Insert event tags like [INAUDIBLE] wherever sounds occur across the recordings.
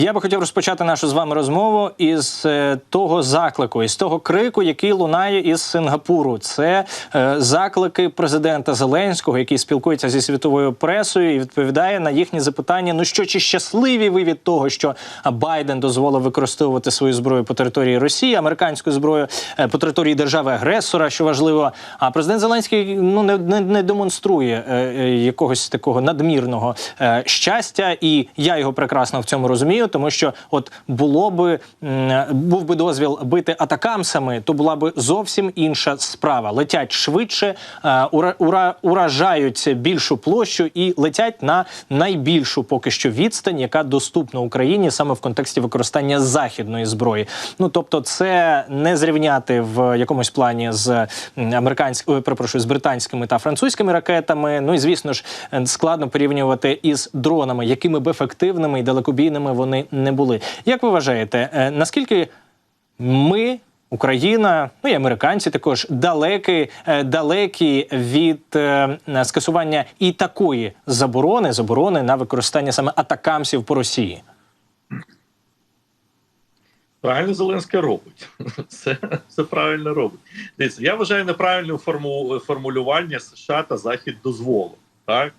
Я би хотів розпочати нашу з вами розмову із е, того заклику, із того крику, який лунає із Сингапуру. Це е, заклики президента Зеленського, який спілкується зі світовою пресою і відповідає на їхні запитання. Ну що чи щасливі ви від того, що Байден дозволив використовувати свою зброю по території Росії, американську зброю е, по території держави-агресора, що важливо. А президент Зеленський ну не, не, не демонструє якогось такого надмірного щастя, і я його прекрасно в цьому розумію, тому що от було би був би дозвіл бити атакамсами, то була би зовсім інша справа. Летять швидше, е, ура, ура, уражають більшу площу і летять на найбільшу поки що відстань, яка доступна Україні саме в контексті використання західної зброї. Ну тобто, це не зрівняти в якомусь плані з американськими, перепрошую, з британськими та французькими ракетами. Ну і звісно ж е, складно порівнювати із дронами, якими б ефективними і далекобійними вони не були. Як ви вважаєте, е, наскільки ми? Україна, ну і американці також далекі, е, далекі від е, скасування і такої заборони, заборони на використання саме атакамсів по Росії. Правильно Зеленський робить. [LAUGHS] Це, це правильно робить. Дивіться, я вважаю неправильним форму, формулювання США та Захід дозволу. Так?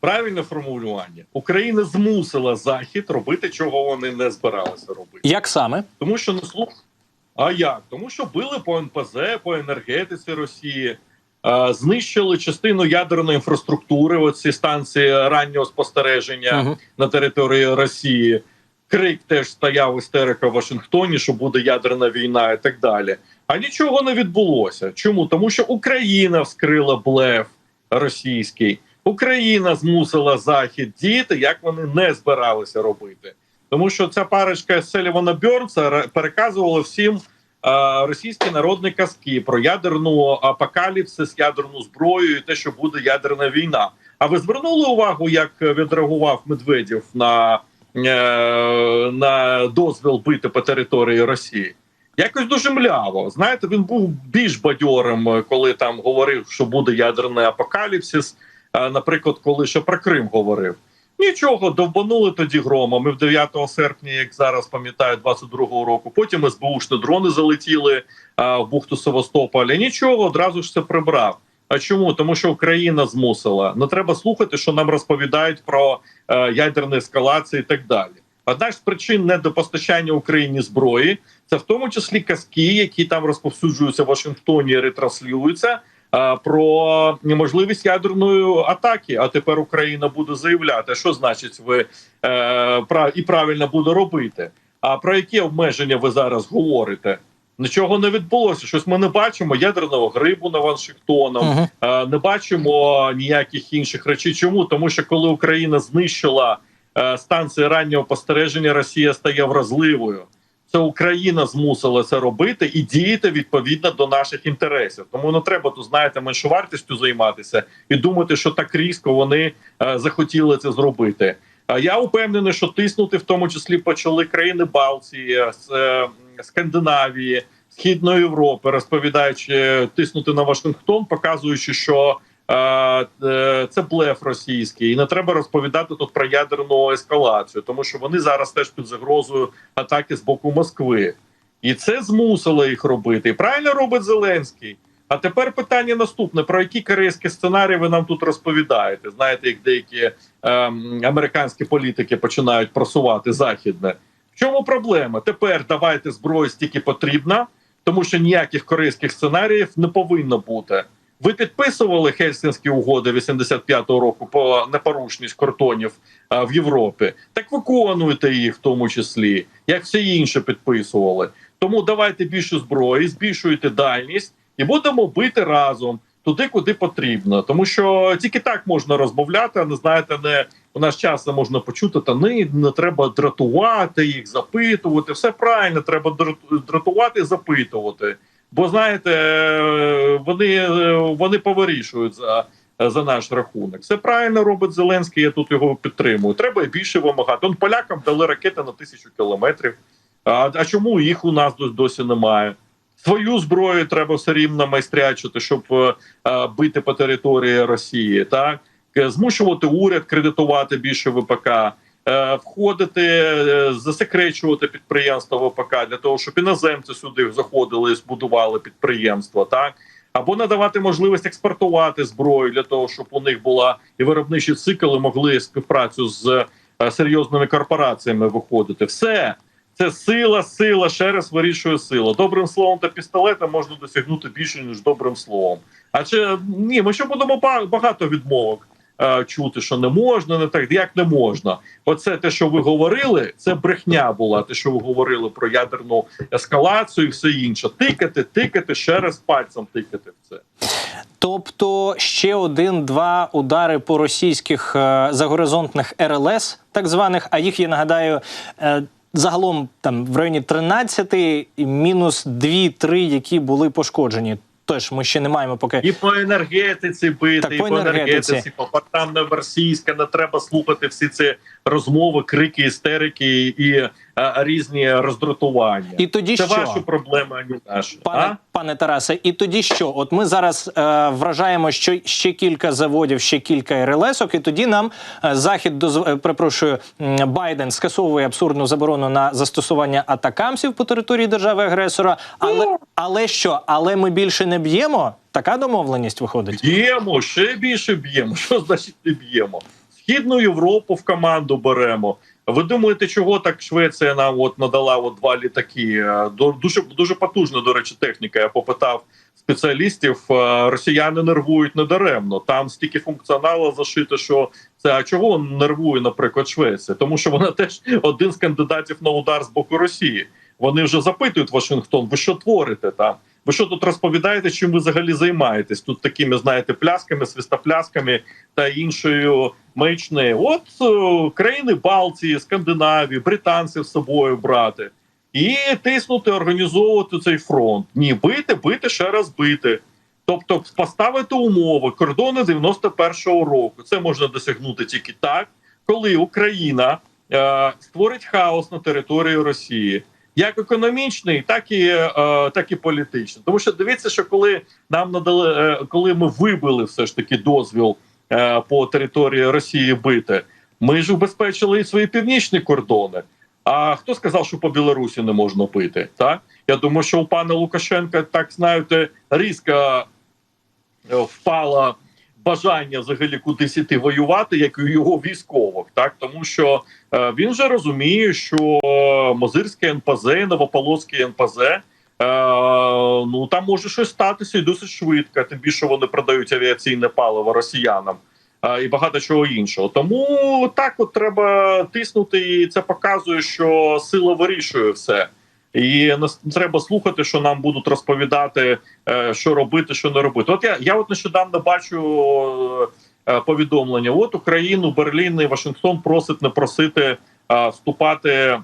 Правильне формулювання. Україна змусила Захід робити, чого вони не збиралися робити. Як саме? Тому що ну слух. А як? Тому що били по НПЗ, по енергетиці Росії, е, знищили частину ядерної інфраструктури. Оці станції раннього спостереження Мгм. на території Росії. Крик теж стояв істерика в Вашингтоні, що буде ядерна війна і так далі. А нічого не відбулося. Чому? Тому що Україна вскрила блеф російський. Україна змусила Захід діяти, як вони не збиралися робити. Тому що ця парочка Селівана Бьорнса ре- переказувала всім російські народні казки про ядерну апокаліпсис, ядерну зброю і те, що буде ядерна війна. А ви звернули увагу, як відреагував Медведєв на, е, на дозвіл бити по території Росії? Якось дуже мляво. Знаєте, він був більш бадьорим, коли там говорив, що буде ядерний апокаліпсис. Наприклад, коли ще про Крим говорив. Нічого, довбанули тоді громами в 9 серпня, як зараз пам'ятаю, 22-го року. Потім СБУшні дрони залетіли а, в бухту Севастополя. Нічого, одразу ж це прибрав. А чому? Тому що Україна змусила. Не треба слухати, що нам розповідають про е, ядерні ескалації і так далі. Одна з причин недопостачання Україні зброї це в тому числі казки, які там розповсюджуються в Вашингтоні, ретранслюються а, про можливість ядерної атаки. А тепер Україна буде заявляти, що значить ви е, і правильно буде робити. А про які обмеження ви зараз говорите? Нічого не відбулося. Щось ми не бачимо ядерного грибу над Вашингтоном, Мгм. е, не бачимо ніяких інших речей. Чому? Тому що коли Україна знищила е, станції раннього спостереження, Росія стає вразливою. Це Україна змусила це робити і діяти відповідно до наших інтересів. Тому не треба тут, знаєте, меншовартістю займатися і думати, що так різко вони е, захотіли це зробити. А я упевнений, що тиснути в тому числі почали країни Балтії, е, е, Скандинавії, Східної Європи, розповідаючи тиснути на Вашингтон, показуючи, що це блеф російський, і не треба розповідати тут про ядерну ескалацію, тому що вони зараз теж під загрозою атаки з боку Москви, і це змусило їх робити. І правильно робить Зеленський. А тепер питання наступне: про які корейські сценарії ви нам тут розповідаєте? Знаєте, як деякі ем, американські політики починають просувати західне. В чому проблема? Тепер давайте зброю стільки потрібна, тому що ніяких корейських сценаріїв не повинно бути. Ви підписували Хельсінські угоди 85-го року по непорушність кордонів а, в Європі. Так виконуйте їх в тому числі, як всі інші підписували. Тому давайте більше зброї, збільшуйте дальність і будемо бити разом туди, куди потрібно. Тому що тільки так можна розмовляти, а не знаєте, не у нас часто можна почути, та не, не треба дратувати їх, запитувати. Все правильно, треба драту- дратувати запитувати. Бо знаєте, е, вони, е, вони повирішують за. За наш рахунок, все правильно робить Зеленський. Я тут його підтримую. Треба більше вимагати. Он полякам дали ракети на тисячу кілометрів. А, а чому їх у нас досі немає? Свою зброю треба все рівно майстрячити, щоб е, е, бити по території Росії. Так змушувати уряд кредитувати більше ВПК, входити, е, засекречувати підприємства ВПК для того, щоб іноземці сюди заходили і збудували підприємства, так або надавати можливість експортувати зброю для того, щоб у них була і виробничі цикли могли співпрацю з е, серйозними корпораціями виходити. Все це сила, сила, ще раз вирішує сила. Добрим словом та пістолетом можна досягнути більше ніж добрим словом. А чи ні, ми ще будемо ба- багато відмовок е, чути, що не можна, не так як не можна. Оце те, що ви говорили, це брехня була. Те, що ви говорили про ядерну ескалацію, і все інше. Тикати, тикати, ще раз пальцем тикати в це. Тобто ще один-два удари по російських е, загоризонтних РЛС, так званих, а їх я нагадаю. е, Загалом там в районі 13 мінус 2-3, які були пошкоджені. Тож ми ще не маємо поки І по енергетиці бити, Так, і по енергетиці. енергетиці, по портам російська, не треба слухати всі ці розмови, крики, істерики і різні роздратування. і тоді Це що? ваші проблеми, а не наші. Пане, А? пане Тарасе, і тоді що? От ми зараз е, вражаємо, що ще кілька заводів, ще кілька РЛСок, і тоді нам е, захід доз... е, Байден скасовує абсурдну заборону на застосування атакамсів по території держави-агресора. Але але що? Але ми більше не б'ємо? Така домовленість виходить. Б'ємо, ще більше б'ємо. Що значить не б'ємо? Східну Європу в команду беремо. Ви думаєте, чого так Швеція нам от надала от два літаки? Е, Дуже дуже потужна, до речі, техніка. Я попитав спеціалістів. е, Росіяни нервують недаремно. Там стільки функціоналу зашито, що це а чого нервує, наприклад, Швеція? Тому що вона [LAUGHS] теж один з кандидатів на удар з боку Росії. Вони вже запитують Вашингтон, ви що творите там? Ви що тут розповідаєте, чим ви взагалі займаєтесь? Тут такими, знаєте, плясками, свистоплясками та іншою маячнею. От е, країни Балтії, Скандинавії, британців з собою брати і тиснути, організовувати цей фронт. Ні, бити, бити, ще раз бити. Тобто поставити умови кордони 91-го року. Це можна досягнути тільки так, коли Україна е, створить хаос на території Росії. Як економічний, так і е, так і політичний. Тому що дивіться, що коли нам надали, е, коли ми вибили все ж таки дозвіл е, по території Росії бити, ми ж убезпечили і свої північні кордони. А хто сказав, що по Білорусі не можна бити? Так я думаю, що у пана Лукашенка так знаєте, різко е, впала бажання взагалі кудись іти воювати, як і у його військових, так тому що е, він же розуміє, що Мозирське НПЗ, Новополоцьке НПЗ. Е, ну там може щось статися і досить швидко. Тим більше вони продають авіаційне паливо росіянам е, і багато чого іншого. Тому так от треба тиснути, і це показує, що сила вирішує все. І не треба слухати, що нам будуть розповідати, е, що робити, що не робити. От я я от нещодавно бачу е, повідомлення: от Україну, Берлін і Вашингтон просить не просити е, вступати,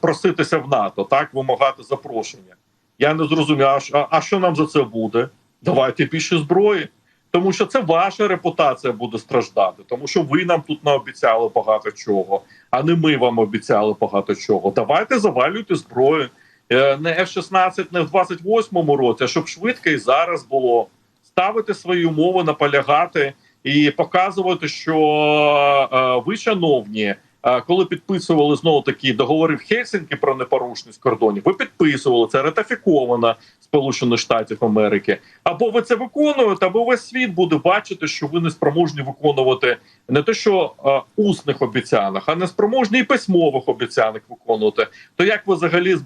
проситися в НАТО, так вимагати запрошення. Я не зрозумів, а, а що нам за це буде? Давайте більше зброї. Тому що це ваша репутація буде страждати, тому що ви нам тут наобіцяли багато чого, а не ми вам обіцяли багато чого. Давайте завалюйте зброю. Е, Не F-16 не в 28-му році, а щоб швидко і зараз було ставити свої умови, наполягати і показувати, що е, ви, шановні, коли підписували знову такі договори в Хельсінкі про непорушність кордонів, ви підписували це ратифіковано Сполучених Штатів Америки. Або ви це виконуєте, або весь світ буде бачити, що ви не спроможні виконувати не те, що е, усних обіцянок, а не спроможні і письмових обіцянок виконувати. То як ви взагалі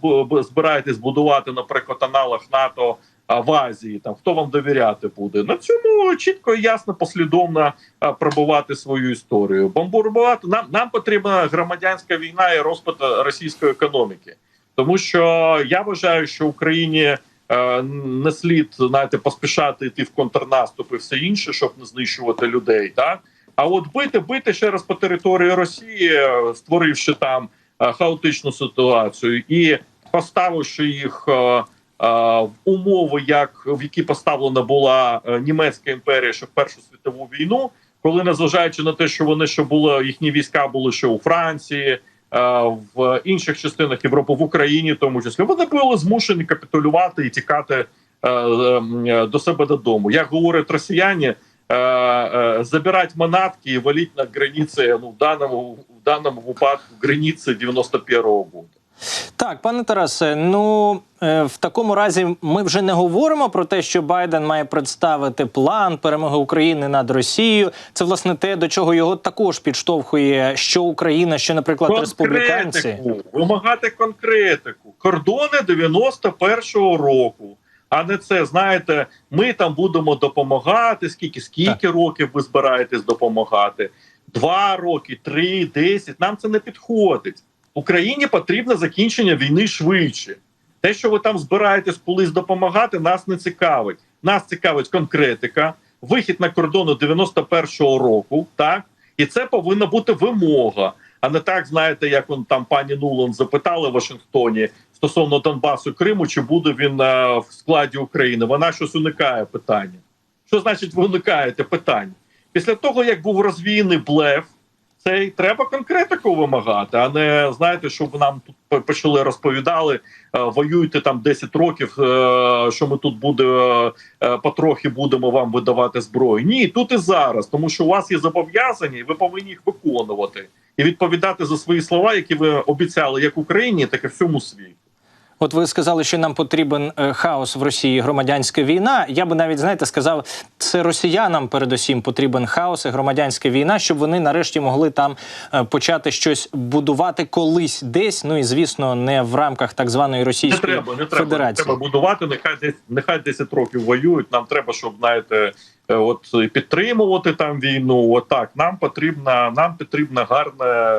збираєтесь будувати, наприклад, аналог НАТО? В Азії там хто вам довіряти буде на цьому чітко ясно послідовно пробувати свою історію. Бомбардувати нам нам потрібна громадянська війна і розпад е, російської економіки, тому що я вважаю, що Україні е, не слід знаєте, поспішати йти в контрнаступ і все інше, щоб не знищувати людей. Так а от бити, бити ще раз по території Росії, е, створивши там е, хаотичну ситуацію і поставивши їх. Умови, як в які поставлена була е, німецька імперія ще в Першу світову війну, коли незважаючи на те, що вони ще були їхні війська були ще у Франції, е, в інших частинах Європи, в Україні, в тому числі, вони були змушені капітулювати і тікати е, е, до себе додому. Як говорять росіяни, забирати манатки і валити на границі, ну в даному в даному випадку границі 91-го року. Так, пане Тарасе, ну е, в такому разі ми вже не говоримо про те, що Байден має представити план перемоги України над Росією. Це власне те, до чого його також підштовхує, що Україна, що, наприклад, республіканці. Вимагати конкретику. Кордони 91-го року. А не це, знаєте, ми там будемо допомагати. Скільки скільки років ви збираєтесь допомагати? Два роки, три, десять. Нам це не підходить. Україні потрібно закінчення війни швидше. Те, що ви там збираєтесь колись допомагати, нас не цікавить. Нас цікавить конкретика, вихід на кордони 91-го року, так і це повинна бути вимога. А не так, знаєте, як он там пані Нуланд запитали в Вашингтоні стосовно Донбасу Криму, чи буде він е, в складі України. Вона щось уникає питання. Що значить ви уникаєте питання? Після того, як був розвіяний блеф, цей треба конкретику вимагати, а не знаєте, щоб нам тут почали розповідали, е, воюйте там 10 років, е, що ми тут буде е, потрохи будемо вам видавати зброю. Ні, тут і зараз, тому що у вас є зобов'язання, і ви повинні їх виконувати і відповідати за свої слова, які ви обіцяли як Україні, так і всьому світу. От ви сказали, що нам потрібен е, хаос в Росії, громадянська війна. Я би навіть знаєте сказав, це росіянам передусім потрібен хаос і громадянська війна, щоб вони нарешті могли там е, почати щось будувати колись десь. Ну і звісно, не в рамках так званої Не Російської треба, не треба, не треба будувати. Нехай десь нехай 10 років воюють. Нам треба, щоб знаєте, е, от підтримувати там війну. Отак нам потрібна, нам потрібна гарна.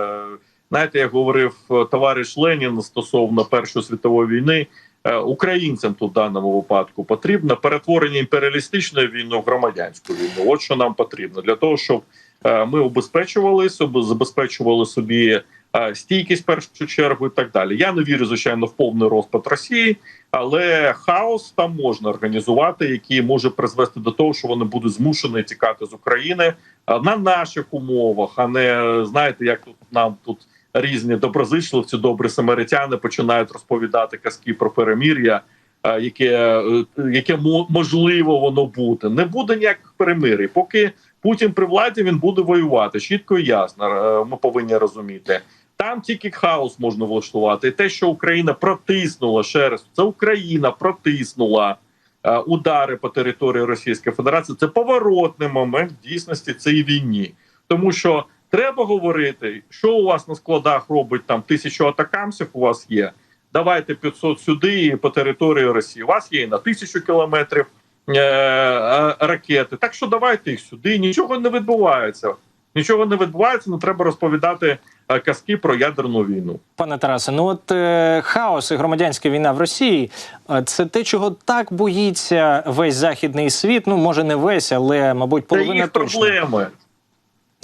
Знаєте, як говорив е, товариш Ленін стосовно Першої світової війни. е, Українцям тут в даному випадку потрібно перетворення імперіалістичної війни в громадянську війну. От що нам потрібно для того, щоб е, ми обезпечувалися, об- забезпечували собі стійкість першу чергу і так далі. Я не вірю, звичайно, в повний розпад Росії, але хаос там можна організувати, який може призвести до того, що вони будуть змушені тікати з України на наших умовах, а не знаєте, як тут нам тут різні доброзичливці, добрі самаритяни починають розповідати казки про перемір'я. Яке, е, яке можливо воно буде, не буде ніяких перемирій. Поки Путін при владі він буде воювати. Чітко і ясно. е, Ми повинні розуміти. Там тільки хаос можна влаштувати. І те, що Україна протиснула ще раз, це Україна протиснула е, удари по території Російської Федерації. Це поворотний момент в дійсності цієї війні, тому що треба говорити, що у вас на складах робить там тисячу атакамсів. У вас є. Давайте 500 сюди і по території Росії. У вас є і на тисячу кілометрів е, е, ракети. Так що давайте їх сюди. Нічого не відбувається. Нічого не відбувається. Не треба розповідати е, казки про ядерну війну. Пане Тарасе, ну от е, хаос і громадянська війна в Росії е, це те, чого так боїться весь західний світ. Ну може не весь, але мабуть Це половина їх точно. проблеми.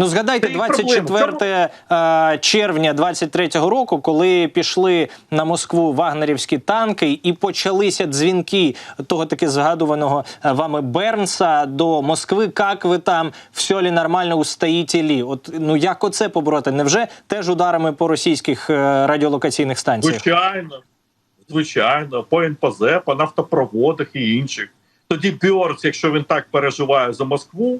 Ну згадайте Це їх 24 е, червня 23-го року, коли пішли на Москву вагнерівські танки, і почалися дзвінки того таки згадуваного е, вами Бернса до Москви. Як ви там все ли нормально устоїте лі? От ну як оце побороти? Невже теж ударами по російських е, радіолокаційних станціях? Звичайно, звичайно, по НПЗ, по нафтопроводах і інших. Тоді Бьорц, якщо він так переживає за Москву,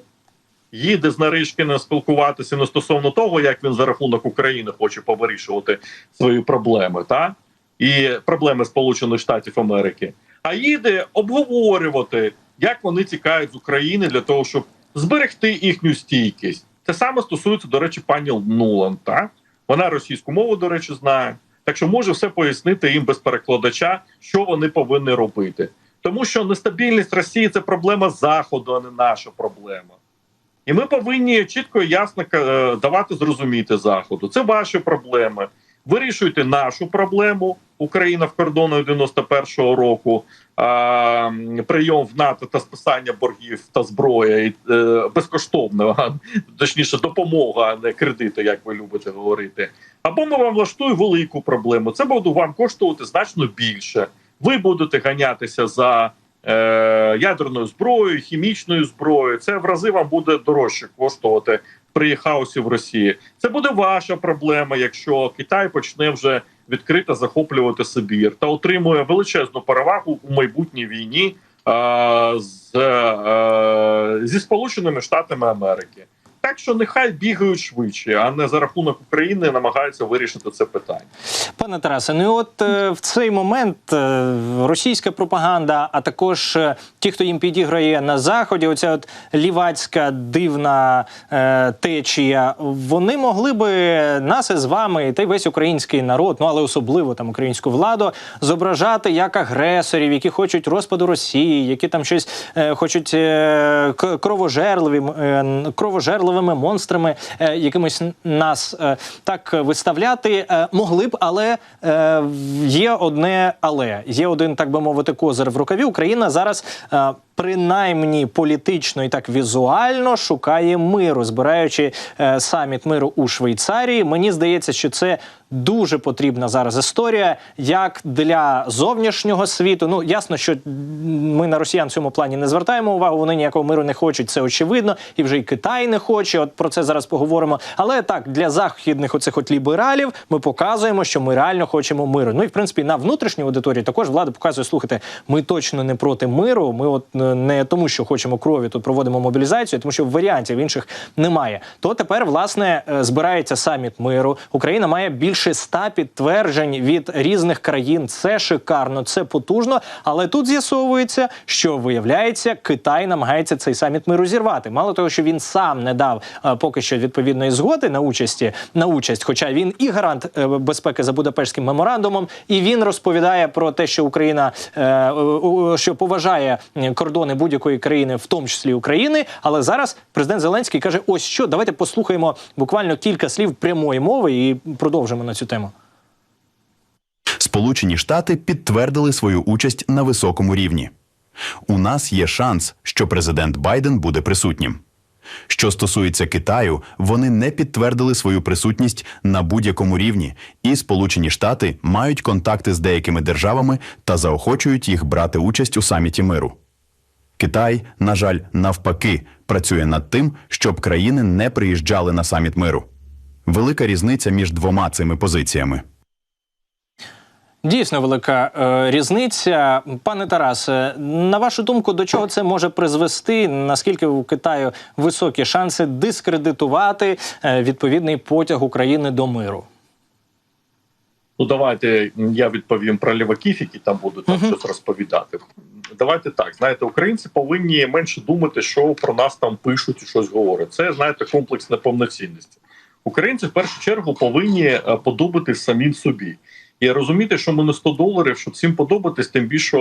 їде з Наришкіним спілкуватися не стосовно того, як він за рахунок України хоче повирішувати свої проблеми, та і проблеми Сполучених Штатів Америки, а їде обговорювати, як вони тікають з України для того, щоб зберегти їхню стійкість. Це саме стосується, до речі, пані Нуланд. Так вона російську мову, до речі, знає. Так що може все пояснити їм без перекладача, що вони повинні робити. Тому що нестабільність Росії це проблема Заходу, а не наша проблема. І ми повинні чітко і ясно е, давати зрозуміти Заходу. Це ваші проблеми. Вирішуйте нашу проблему. Україна в кордону 91-го року, а, прийом в НАТО та списання боргів та зброя і е, безкоштовно, а, точніше, допомога, а не кредити, як ви любите говорити. Або ми вам влаштуємо велику проблему. Це буде вам коштувати значно більше. Ви будете ганятися за ядерною зброєю, хімічною зброєю. Це в рази вам буде дорожче коштувати при хаосі в Росії. Це буде ваша проблема, якщо Китай почне вже відкрито захоплювати Сибір та отримує величезну перевагу у майбутній війні е, з, е, зі Сполученими Штатами Америки. Так що нехай бігають швидше, а не за рахунок України намагаються вирішити це питання. Пане Тарасе, ну от е, в цей момент е, російська пропаганда, а також е, ті, хто їм підіграє на заході, оця от лівацька дивна е, течія, вони могли би нас із вами, та й весь український народ, ну але особливо там українську владу, зображати як агресорів, які хочуть розпаду Росії, які там щось е, хочуть е, кровожерливі, е, кровожерливими монстрами, е, якимось нас е, так виставляти е, могли б, але є одне але є один, так би мовити, козир в рукаві. Україна зараз. Принаймні політично і так візуально шукає миру, збираючи е, саміт миру у Швейцарії. Мені здається, що це дуже потрібна зараз історія, як для зовнішнього світу. Ну ясно, що ми на росіян в цьому плані не звертаємо увагу. Вони ніякого миру не хочуть. Це очевидно, і вже й Китай не хоче. От про це зараз поговоримо. Але так для західних оцих от лібералів ми показуємо, що ми реально хочемо миру. Ну і в принципі на внутрішній аудиторії також влада показує: слухайте, ми точно не проти миру. Ми от е, не тому, що хочемо крові, тут проводимо мобілізацію, тому що варіантів інших немає. То тепер власне е, збирається саміт миру. Україна має більше ста підтверджень від різних країн. Це шикарно, це потужно. Але тут з'ясовується, що виявляється, Китай намагається цей саміт миру зірвати. Мало того, що він сам не дав е, поки що відповідної згоди на участі на участь, хоча він і гарант е, безпеки за Будапештським меморандумом, і він розповідає про те, що Україна що поважає м, кордони будь-якої країни, в тому числі України. Але зараз президент Зеленський каже: ось що, давайте послухаємо буквально кілька слів прямої мови і продовжимо на цю тему. Сполучені Штати підтвердили свою участь на високому рівні. У нас є шанс, що президент Байден буде присутнім. Що стосується Китаю, вони не підтвердили свою присутність на будь-якому рівні, і Сполучені Штати мають контакти з деякими державами та заохочують їх брати участь у саміті миру. Китай, на жаль, навпаки, працює над тим, щоб країни не приїжджали на саміт миру. Велика різниця між двома цими позиціями. Дійсно велика е, різниця. Пане Тарасе, на вашу думку, до чого це може призвести? Наскільки у Китаю високі шанси дискредитувати е, відповідний потяг України до миру? Ну давайте я відповім про ліваків, які там будуть там Мгм. щось розповідати. Давайте так. Знаєте, українці повинні менше думати, що про нас там пишуть і щось говорять. Це знаєте комплекс неповноцінності. Українці в першу чергу повинні е, подобати самим собі. І розуміти, що ми не 100 доларів, щоб всім подобатись, тим більше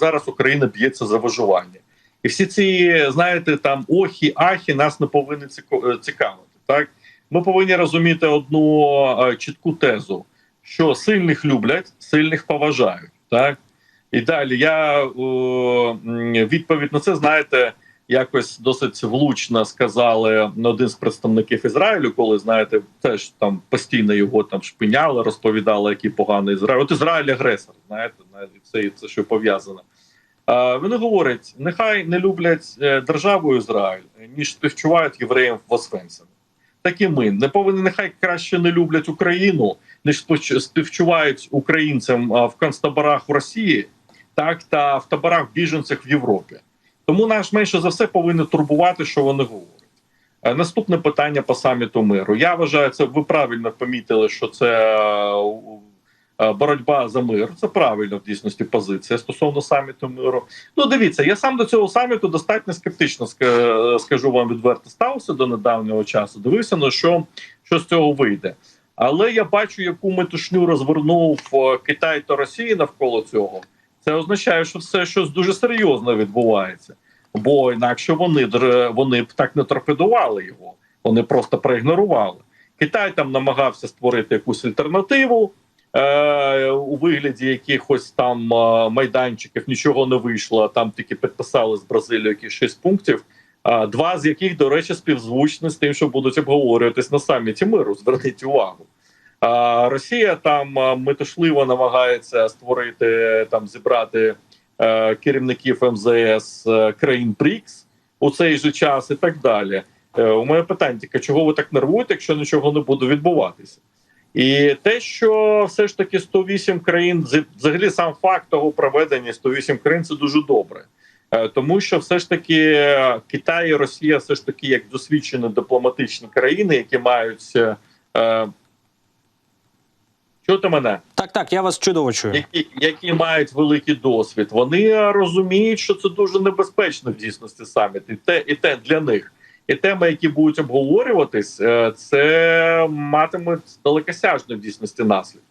зараз Україна б'ється за виживання. І всі ці, знаєте, там охі, ахі нас не повинні е, цікавити. Так ми повинні розуміти одну е, чітку тезу що сильних люблять, сильних поважають. Так і далі я е, м, відповідь на це знаєте. Якось досить влучно сказали один з представників Ізраїлю, коли знаєте, теж там постійно його там шпиняли, розповідали, який поганий Ізраїль. От Ізраїль агресор, знаєте, це, це що пов'язано. А, вони говорять: нехай не люблять е, державу Ізраїль, ніж співчувають євреям в Освенцимі. Так і ми не повинні нехай краще не люблять Україну, ніж співч- співчувають українцям в концтаборах в Росії, так та в таборах біженцях в Європі. Тому нас менше за все повинні турбувати, що вони говорять. Е, Наступне питання по саміту миру. Я вважаю, це ви правильно помітили, що це е, е, боротьба за мир. Це правильно в дійсності позиція стосовно саміту миру. Ну, дивіться, я сам до цього саміту достатньо скептично скажу вам відверто ставився до недавнього часу. Дивився на що, що з цього вийде. Але я бачу, яку метушню розвернув Китай та Росія навколо цього. Це означає, що все щось дуже серйозно відбувається. Бо інакше вони вони б так не торпедували його, вони просто проігнорували. Китай там намагався створити якусь альтернативу е, у вигляді якихось там е, майданчиків. Нічого не вийшло. Там тільки підписали з Бразилією якісь шість пунктів. а, Два з яких, до речі, співзвучні з тим, що будуть обговорюватись на саміті миру. Зверніть увагу. А Росія там метушливо намагається створити там зібрати е, керівників МЗС е, країн БРІКС у цей же час і так далі. Е, у мене питання тільки, чого ви так нервуєте, якщо нічого не буде відбуватися? І те, що все ж таки 108 країн, взагалі сам факт того проведення 108 країн, це дуже добре. Тому що все ж таки Китай і Росія, все ж таки, як досвідчені дипломатичні країни, які мають чути мене, Так, так, я вас чудово чую. які, які мають великий досвід, вони розуміють, що це дуже небезпечно в дійсності саміт, і те, і те для них. І теми, які будуть обговорюватись, е, це матимуть далекосяжні в дійсності наслідки.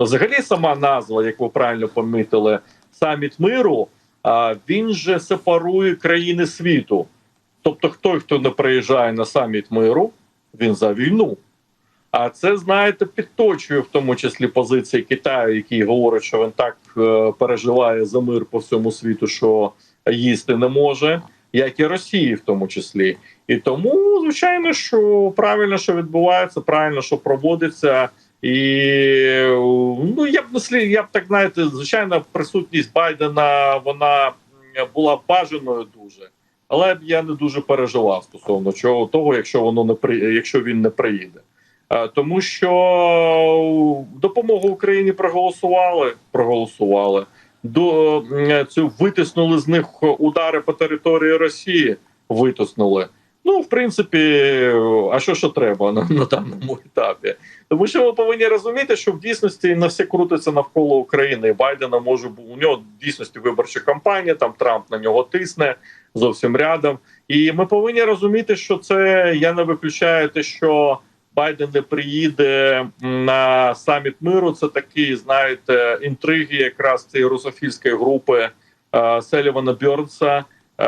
Взагалі сама назва, як ви правильно помітили, саміт миру, а, він же сепарує країни світу. Тобто, хто хто не приїжджає на саміт миру, він за війну. А це, знаєте, підточує в тому числі позиції Китаю, який говорить, що він так е, переживає за мир по всьому світу, що їсти не може, як і Росії, в тому числі. І тому, звичайно, що правильно, що відбувається, правильно, що проводиться. І ну я б не слід, я б так знаєте, звичайно, присутність Байдена вона була бажаною дуже, але б я не дуже переживав стосовно чого того, якщо воно не при якщо він не приїде. Е, Тому що допомогу Україні проголосували, проголосували. До м, цю витиснули з них удари по території Росії. Витиснули. Ну, в принципі, а що що треба на, на даному етапі? Тому що ми повинні розуміти, що в дійсності не все крутиться навколо України. Байдена може бу- у нього в дійсності виборча кампанія. Там Трамп на нього тисне зовсім рядом. І ми повинні розуміти, що це я не виключаю те, що Байден не приїде на саміт миру. Це такі, знаєте, інтриги якраз цієї русофільської групи е, Селівана Бьорнса, е,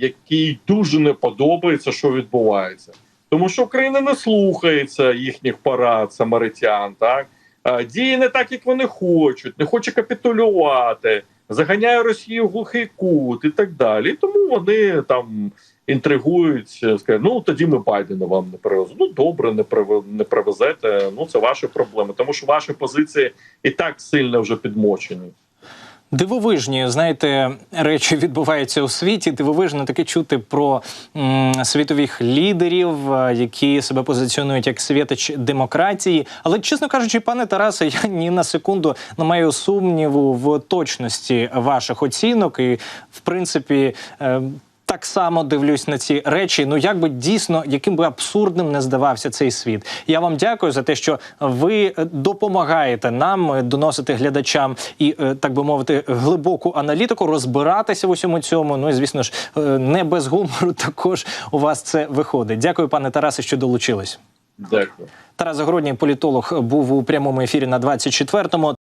який дуже не подобається, що відбувається. Тому що Україна не слухається їхніх парад самаритян, так Е, діє не так, як вони хочуть, не хоче капітулювати, заганяє Росію в глухий кут і так далі. Тому вони там інтригують, е, скажуть, ну тоді ми Байдена вам не привеземо. Ну добре, не не привезете. Ну це ваші проблеми, тому що ваші позиції і так сильно вже підмочені. Дивовижні, знаєте, речі відбуваються у світі. Дивовижно таке чути про м, світових лідерів, е, які себе позиціонують як світоч демократії. Але, чесно кажучи, пане Тарасе, я ні на секунду не маю сумніву в точності ваших оцінок, і в принципі. Так само дивлюсь на ці речі. Ну як би дійсно, яким би абсурдним не здавався цей світ. Я вам дякую за те, що ви е, допомагаєте нам е, доносити глядачам і е, так би мовити, глибоку аналітику, розбиратися в усьому цьому. Ну і звісно ж, не без гумору [LAUGHS] також у вас це виходить. Дякую, пане Тарасе, що долучились. Дякую. Тарас Загородній, політолог, був у прямому ефірі на 24-му.